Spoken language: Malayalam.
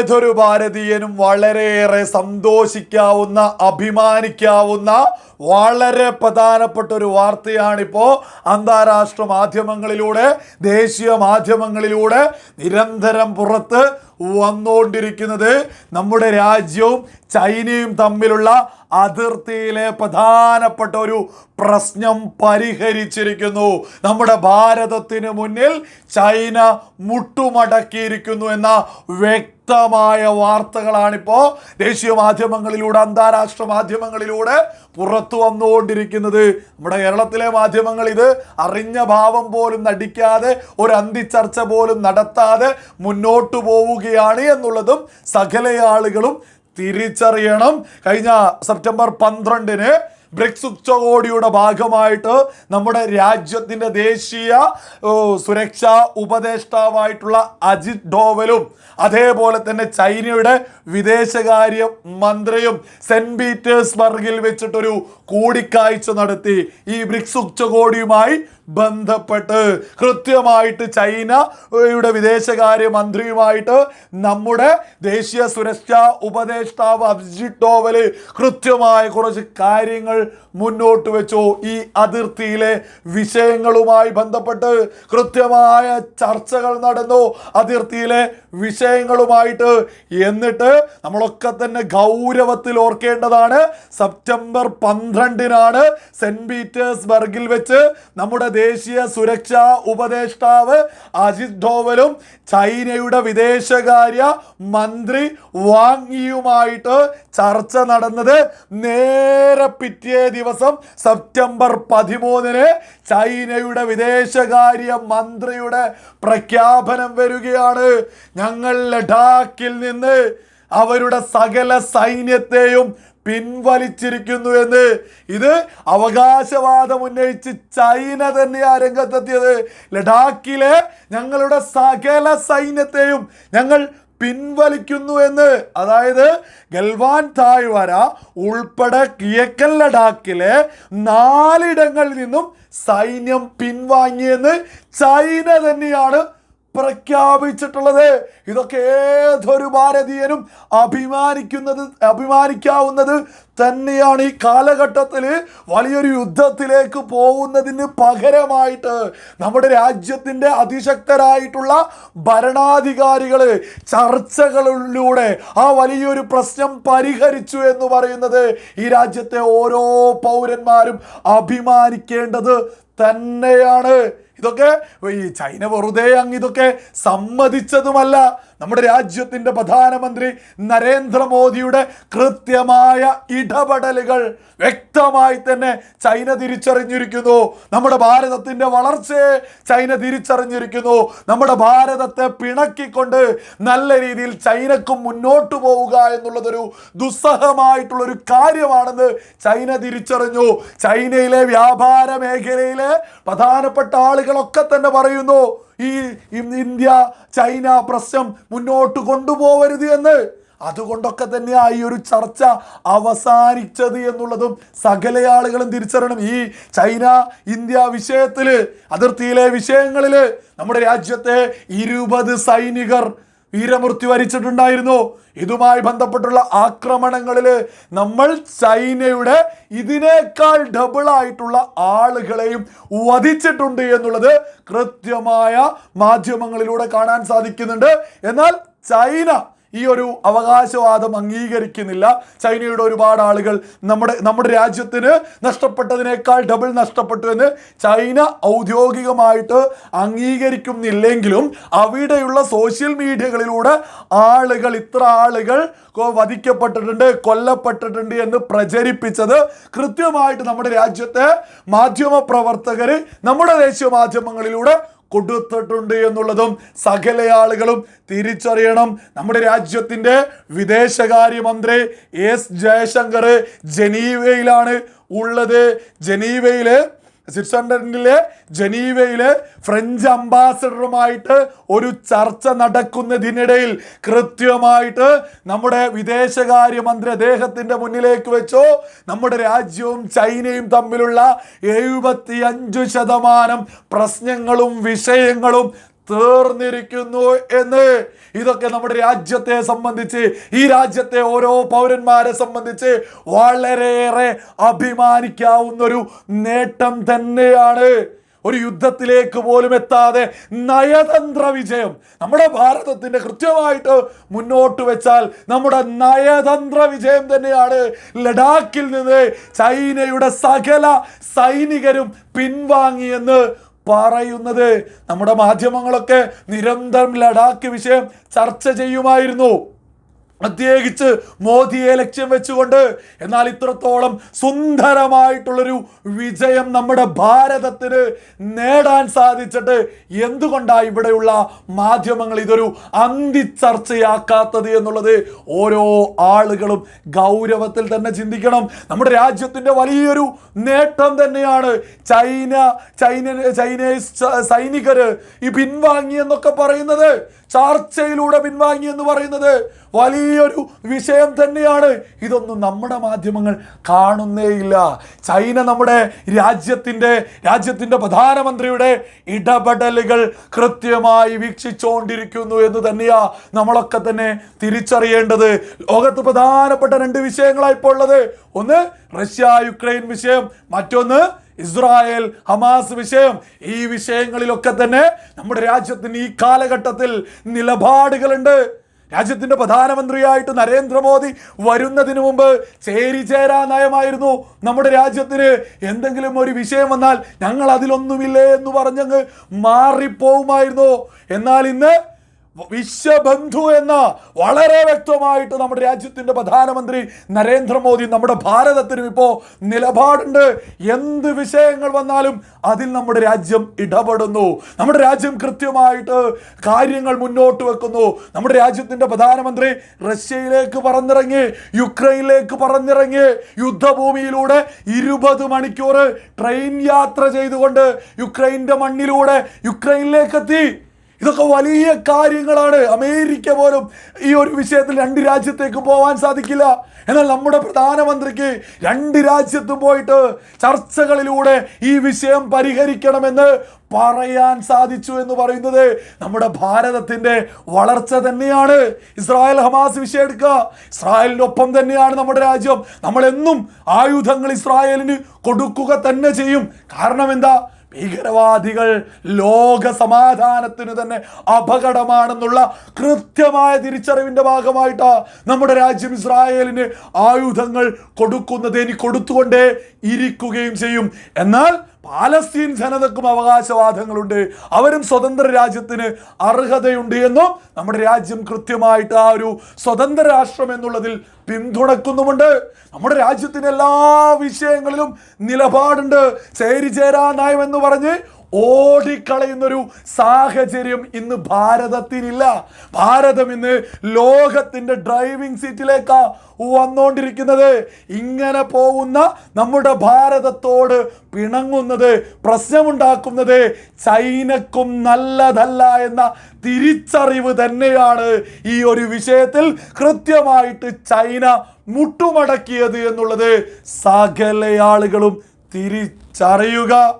ഏതൊരു ഭാരതീയനും വളരെയേറെ സന്തോഷിക്കാവുന്ന അഭിമാനിക്കാവുന്ന വളരെ പ്രധാനപ്പെട്ട ഒരു വാർത്തയാണിപ്പോൾ അന്താരാഷ്ട്ര മാധ്യമങ്ങളിലൂടെ ദേശീയ മാധ്യമങ്ങളിലൂടെ നിരന്തരം പുറത്ത് വന്നുകൊണ്ടിരിക്കുന്നത് നമ്മുടെ രാജ്യവും ചൈനയും തമ്മിലുള്ള അതിർത്തിയിലെ പ്രധാനപ്പെട്ട ഒരു പ്രശ്നം പരിഹരിച്ചിരിക്കുന്നു. നമ്മുടെ ഭാരതത്തിന് മുന്നിൽ ചൈന മുട്ടുമടക്കിയിരിക്കുന്നു എന്ന വ്യക്തമായ വാർത്തകളാണിപ്പോൾ ദേശീയ മാധ്യമങ്ങളിലൂടെ അന്താരാഷ്ട്ര മാധ്യമങ്ങളിലൂടെ പുറത്തു വന്നുകൊണ്ടിരിക്കുന്നത്. നമ്മുടെ കേരളത്തിലെ മാധ്യമങ്ങൾ ഇത് അറിഞ്ഞ ഭാവം പോലും നടിക്കാതെ ഒരു അന്തിച്ചർച്ച പോലും നടത്താതെ മുന്നോട്ടു പോവുകയാണ് എന്നുള്ളതും സകല ആളുകളും തിരിച്ചറിയണം. കഴിഞ്ഞ സെപ്റ്റംബർ പന്ത്രണ്ടിന് ബ്രിക്സ് ഉച്ചകോടിയുടെ ഭാഗമായിട്ട് നമ്മുടെ രാജ്യത്തിന്റെ ദേശീയ സുരക്ഷാ ഉപദേഷ്ടാവായിട്ടുള്ള അജിത് ഡോവലും അതേപോലെ തന്നെ ചൈനയുടെ വിദേശകാര്യ മന്ത്രിയും സെന്റ് പീറ്റേഴ്സ്ബർഗിൽ വെച്ചിട്ടൊരു കൂടിക്കാഴ്ച നടത്തി. ഈ ബ്രിക്സ് ഉച്ചകോടിയുമായി ബന്ധപ്പെട്ട് കൃത്യമായിട്ട് ചൈനയുടെ വിദേശകാര്യ മന്ത്രിയുമായിട്ട് നമ്മുടെ ദേശീയ സുരക്ഷാ ഉപദേഷ്ടാവ് അഭിജിത് ഡോവൽ കൃത്യമായ കുറച്ച് കാര്യങ്ങൾ മുന്നോട്ട് വെച്ചു. ഈ അതിർത്തിയിലെ വിഷയങ്ങളുമായി ബന്ധപ്പെട്ട് കൃത്യമായ ചർച്ചകൾ നടന്നു. അതിർത്തിയിലെ വിഷയങ്ങളുമായിട്ട് എന്നിട്ട് നമ്മളൊക്കെ തന്നെ ഗൗരവത്തിൽ ഓർക്കേണ്ടതാണ്. സെപ്റ്റംബർ പന്ത്രണ്ടിനാണ് സെന്റ് പീറ്റേഴ്സ്ബർഗിൽ വെച്ച് നമ്മുടെ ദേശീയ സുരക്ഷാ ഉപദേഷ്ടാവ് അജിത് ഡോവലും ചൈനയുടെ വിദേശകാര്യ മന്ത്രി വാങ്ങിയുമായിട്ട് ചർച്ച നടന്നത് നേരെ പിറ്റേ ദിവസം സെപ്റ്റംബർ പതിമൂന്നിന് ചൈനയുടെ വിദേശകാര്യ മന്ത്രിയുടെ പ്രഖ്യാപനം വരികയാണ്. ഞങ്ങൾ ലഡാക്കിൽ നിന്ന് അവരുടെ സകല സൈന്യത്തെയും പിൻവലിച്ചിരിക്കുന്നു എന്ന്. ഇത് അവകാശവാദം ഉന്നയിച്ച് ചൈന തന്നെയാ രംഗത്തെത്തിയത്. ലഡാക്കിലെ ഞങ്ങളുടെ സകല സൈന്യത്തെയും ഞങ്ങൾ പിൻവലിക്കുന്നു എന്ന്. അതായത് ഗൽവാൻ താഴ്വര ഉൾപ്പെടെ കിഴക്കൻ ലഡാക്കിലെ നാലിടങ്ങളിൽ നിന്നും സൈന്യം പിൻവാങ്ങിയെന്ന് ചൈന തന്നെയാണ് പ്രഖ്യാപിച്ചിട്ടുള്ളത്. ഇതൊക്കെ ഏതൊരു ഭാരതീയനും അഭിമാനിക്കുന്നത് അഭിമാനിക്കാവുന്നത് തന്നെയാണ് ഈ കാലഘട്ടത്തിൽ വലിയൊരു യുദ്ധത്തിലേക്ക് പോകുന്നതിന് പകരമായിട്ട് നമ്മുടെ രാജ്യത്തിന്റെ അതിശക്തരായിട്ടുള്ള ഭരണാധികാരികൾ ചർച്ചകളിലൂടെ ആ വലിയൊരു പ്രശ്നം പരിഹരിച്ചു എന്ന് പറയുന്നത് ഈ രാജ്യത്തെ ഓരോ പൗരന്മാരും അഭിമാനിക്കേണ്ടത് തന്നെയാണ്. ഇതൊക്കെ ഈ ചൈന വെറുതെ അങ്ങ് ഇതൊക്കെ സമ്മതിച്ചതുമല്ല. നമ്മുടെ രാജ്യത്തിന്റെ പ്രധാനമന്ത്രി നരേന്ദ്രമോദിയുടെ കൃത്യമായ ഇടപെടലുകൾ വ്യക്തമായി തന്നെ ചൈന തിരിച്ചറിഞ്ഞിരിക്കുന്നു. നമ്മുടെ ഭാരതത്തിന്റെ വളർച്ചയെ ചൈന തിരിച്ചറിഞ്ഞിരിക്കുന്നു. നമ്മുടെ ഭാരതത്തെ പിണക്കിക്കൊണ്ട് നല്ല രീതിയിൽ ചൈനക്കും മുന്നോട്ട് പോവുക എന്നുള്ളതൊരു ദുസ്സഹമായിട്ടുള്ളൊരു കാര്യമാണെന്ന് ചൈന തിരിച്ചറിഞ്ഞു. ചൈനയിലെ വ്യാപാര മേഖലയിലെ പ്രധാനപ്പെട്ട ആളുകളൊക്കെ തന്നെ പറയുന്നു. ഈ ഇന്ത്യ ചൈന പ്രശ്നം മുന്നോട്ട് കൊണ്ടുപോകരുത് എന്ന്. അതുകൊണ്ടൊക്കെ തന്നെയാ ഈ ഒരു ചർച്ച അവസാനിച്ചത് എന്നുള്ളതും സകല ആളുകളും തിരിച്ചറിയണം. ഈ ചൈന ഇന്ത്യ വിഷയത്തിൽ അതിർത്തിയിലെ വിഷയങ്ങളിൽ നമ്മുടെ രാജ്യത്തെ ഇരുപത് സൈനികർ വീരമൃത്യു വരിച്ചിട്ടുണ്ടായിരുന്നു. ഇതുമായി ബന്ധപ്പെട്ടുള്ള ആക്രമണങ്ങളിൽ നമ്മൾ ചൈനയുടെ ഇതിനേക്കാൾ ഡബിളായിട്ടുള്ള ആളുകളെയും വധിച്ചിട്ടുണ്ട് എന്നുള്ളത് കൃത്യമായ മാധ്യമങ്ങളിലൂടെ കാണാൻ സാധിക്കുന്നുണ്ട്. എന്നാൽ ചൈന ഈ ഒരു അവകാശവാദം അംഗീകരിക്കുന്നില്ല. ചൈനയുടെ ഒരുപാട് ആളുകൾ നമ്മുടെ നമ്മുടെ രാജ്യത്തിന് നഷ്ടപ്പെട്ടതിനേക്കാൾ ഡബിൾ നഷ്ടപ്പെട്ടു എന്ന് ചൈന ഔദ്യോഗികമായിട്ട് അംഗീകരിക്കുന്നില്ലെങ്കിലും അവിടെയുള്ള സോഷ്യൽ മീഡിയകളിലൂടെ ആളുകൾ ഇത്ര ആളുകൾ വധിക്കപ്പെട്ടിട്ടുണ്ട് കൊല്ലപ്പെട്ടിട്ടുണ്ട് എന്ന് പ്രചരിപ്പിച്ചത് കൃത്യമായിട്ട് നമ്മുടെ രാജ്യത്തെ മാധ്യമ പ്രവർത്തകർ നമ്മുടെ ദേശീയ മാധ്യമങ്ങളിലൂടെ കൊടുത്തിട്ടുണ്ട് എന്നുള്ളതും സകല ആളുകളും തിരിച്ചറിയണം. നമ്മുടെ രാജ്യത്തിന്റെ വിദേശകാര്യമന്ത്രി എസ് ജയശങ്കർ ജനീവയിലാണ് ഉള്ളത്. ജനീവയിൽ സ്വിറ്റ്സർലൻഡിലെ ജനീവയിലെ ഫ്രഞ്ച് അംബാസഡറുമായിട്ട് ഒരു ചർച്ച നടക്കുന്നതിനിടയിൽ കൃത്യമായിട്ട് നമ്മുടെ വിദേശകാര്യമന്ത്രി അദ്ദേഹത്തിന്റെ മുന്നിലേക്ക് വെച്ചോ നമ്മുടെ രാജ്യവും ചൈനയും തമ്മിലുള്ള എഴുപത്തി അഞ്ച് ശതമാനം പ്രശ്നങ്ങളും വിഷയങ്ങളും തീർന്നിരിക്കുന്നു എന്ന്. ഇതൊക്കെ നമ്മുടെ രാജ്യത്തെ സംബന്ധിച്ച് ഈ രാജ്യത്തെ ഓരോ പൗരന്മാരെ സംബന്ധിച്ച് വളരെയേറെ അഭിമാനിക്കാവുന്ന ഒരു നേട്ടം തന്നെയാണ്. ഒരു യുദ്ധത്തിലേക്ക് പോലും എത്താതെ നയതന്ത്ര വിജയം. നമ്മുടെ ഭാരതത്തിന്റെ കൃത്യമായിട്ട് മുന്നോട്ട് വെച്ചാൽ നമ്മുടെ നയതന്ത്ര വിജയം തന്നെയാണ്. ലഡാക്കിൽ നിന്ന് ചൈനയുടെ സകല സൈനികരും പിൻവാങ്ങിയെന്ന് പറയുന്നത്. നമ്മുടെ മാധ്യമങ്ങളൊക്കെ നിരന്തരം ലഡാക്ക് വിഷയം ചർച്ച ചെയ്യുമായിരുന്നു. പ്രത്യേകിച്ച് മോദിയെ ലക്ഷ്യം വെച്ചുകൊണ്ട് എന്നാൽ ഇത്രത്തോളം സുന്ദരമായിട്ടുള്ളൊരു വിജയം നമ്മുടെ ഭാരതത്തിന് നേടാൻ സാധിച്ചിട്ട് എന്തുകൊണ്ടാണ് ഇവിടെയുള്ള മാധ്യമങ്ങൾ ഇതൊരു അന്തിച്ചർച്ചയാക്കാത്തത് എന്നുള്ളത് ഓരോ ആളുകളും ഗൗരവത്തിൽ തന്നെ ചിന്തിക്കണം. നമ്മുടെ രാജ്യത്തിന്റെ വലിയൊരു നേട്ടം തന്നെയാണ് ചൈന ചൈന ചൈനീസ് സൈനികർ ഈ പിൻവാങ്ങി എന്നൊക്കെ പറയുന്നത്. ചർച്ചയിലൂടെ പിൻവാങ്ങി എന്ന് പറയുന്നത് വലിയൊരു വിഷയം തന്നെയാണ്. ഇതൊന്നും നമ്മുടെ മാധ്യമങ്ങൾ കാണുന്നേയില്ല. ചൈന നമ്മുടെ രാജ്യത്തിന്റെ രാജ്യത്തിന്റെ പ്രധാനമന്ത്രിയുടെ ഇടപെടലുകൾ കൃത്യമായി വീക്ഷിച്ചുകൊണ്ടിരിക്കുന്നു എന്ന് തന്നെയാ നമ്മളൊക്കെ തന്നെ തിരിച്ചറിയേണ്ടത്. ലോകത്ത് പ്രധാനപ്പെട്ട രണ്ട് വിഷയങ്ങളായി ഇപ്പോൾ ഉള്ളത്. ഒന്ന് റഷ്യ യുക്രൈൻ വിഷയം മറ്റൊന്ന് ഇസ്രായേൽ ഹമാസ് വിഷയം. ഈ വിഷയങ്ങളിലൊക്കെ തന്നെ നമ്മുടെ രാജ്യത്തിന് ഈ കാലഘട്ടത്തിൽ നിലപാടുകളുണ്ട്. രാജ്യത്തിന്റെ പ്രധാനമന്ത്രിയായിട്ട് നരേന്ദ്രമോദി വരുന്നതിന് മുമ്പ് ചേരിചേരാ നയമായിരുന്നു. നമ്മുടെ രാജ്യത്തിന് എന്തെങ്കിലും ഒരു വിഷയം വന്നാൽ ഞങ്ങൾ അതിലൊന്നുമില്ലേ എന്ന് പറഞ്ഞങ്ങ് മാറിപ്പോവുമായിരുന്നു. എന്നാൽ ഇന്ന് വിശ്വബന്ധു എന്ന വളരെ വ്യക്തമായിട്ട് നമ്മുടെ രാജ്യത്തിന്റെ പ്രധാനമന്ത്രി നരേന്ദ്രമോദി നമ്മുടെ ഭാരതത്തിനും ഇപ്പോൾ നിലപാടുണ്ട്. എന്ത് വിഷയങ്ങൾ വന്നാലും അതിൽ നമ്മുടെ രാജ്യം ഇടപെടുന്നു. നമ്മുടെ രാജ്യം കൃത്യമായിട്ട് കാര്യങ്ങൾ മുന്നോട്ട് വെക്കുന്നു. നമ്മുടെ രാജ്യത്തിന്റെ പ്രധാനമന്ത്രി റഷ്യയിലേക്ക് പറന്നിറങ്ങി യുക്രൈനിലേക്ക് പറന്നിറങ്ങി യുദ്ധഭൂമിയിലൂടെ ഇരുപത് മണിക്കൂർ ട്രെയിൻ യാത്ര ചെയ്തുകൊണ്ട് യുക്രൈന്റെ മണ്ണിലൂടെ യുക്രൈനിലേക്ക് എത്തി ഇതൊക്കെ വലിയ കാര്യങ്ങളാണ്. അമേരിക്ക പോലും ഈ ഒരു വിഷയത്തിൽ രണ്ട് രാജ്യത്തേക്ക് പോകാൻ സാധിക്കില്ല. എന്നാൽ നമ്മുടെ പ്രധാനമന്ത്രിക്ക് രണ്ട് രാജ്യത്തും പോയിട്ട് ചർച്ചകളിലൂടെ ഈ വിഷയം പരിഹരിക്കണമെന്ന് പറയാൻ സാധിച്ചു എന്ന് പറയുന്നത് നമ്മുടെ ഭാരതത്തിന്റെ വളർച്ച തന്നെയാണ്. ഇസ്രായേൽ ഹമാസ് വിഷയം എടുക്കുക ഇസ്രായേലിനൊപ്പം തന്നെയാണ് നമ്മുടെ രാജ്യം. നമ്മളെന്നും ആയുധങ്ങൾ ഇസ്രായേലിന് കൊടുക്കുക തന്നെ ചെയ്യും. കാരണം എന്താ? ഭീകരവാദികൾ ലോക സമാധാനത്തിന് തന്നെ അപകടമാണെന്നുള്ള കൃത്യമായ തിരിച്ചറിവിന്റെ ഭാഗമായിട്ട് നമ്മുടെ രാജ്യം ഇസ്രായേലിന് ആയുധങ്ങൾ കൊടുക്കുന്നത്. ഇനി കൊടുത്തുകൊണ്ടേ ഇരിക്കുകയും ചെയ്യും. എന്നാൽ പാലസ്തീൻ ജനതക്കും അവകാശവാദങ്ങളുണ്ട്. അവരും സ്വതന്ത്ര രാജ്യത്തിന് അർഹതയുണ്ട് എന്നും നമ്മുടെ രാജ്യം കൃത്യമായിട്ട് ആ ഒരു സ്വതന്ത്ര രാഷ്ട്രം എന്നുള്ളതിൽ പിന്തുണക്കുന്നുമുണ്ട്. നമ്മുടെ രാജ്യത്തിന് എല്ലാ വിഷയങ്ങളിലും നിലപാടുണ്ട്. ചേരി എന്ന് പറഞ്ഞ് ഓടിക്കളയുന്നൊരു സാഹചര്യം ഇന്ന് ഭാരതത്തിനില്ല. ഭാരതം ഇന്ന് ലോകത്തിന്റെ ഡ്രൈവിംഗ് സീറ്റിലേക്കാ വന്നുകൊണ്ടിരിക്കുന്നത് ഇങ്ങനെ പോകുന്ന നമ്മുടെ ഭാരതത്തോട് പിണങ്ങുന്നത് പ്രശ്നമുണ്ടാക്കുന്നത് ചൈനക്കും നല്ലതല്ല എന്ന തിരിച്ചറിവ് തന്നെയാണ് ഈ ഒരു വിഷയത്തിൽ കൃത്യമായിട്ട് ചൈന മുട്ടുമടക്കിയത് എന്നുള്ളത് സകല ആളുകളും തിരിച്ചറിയുക.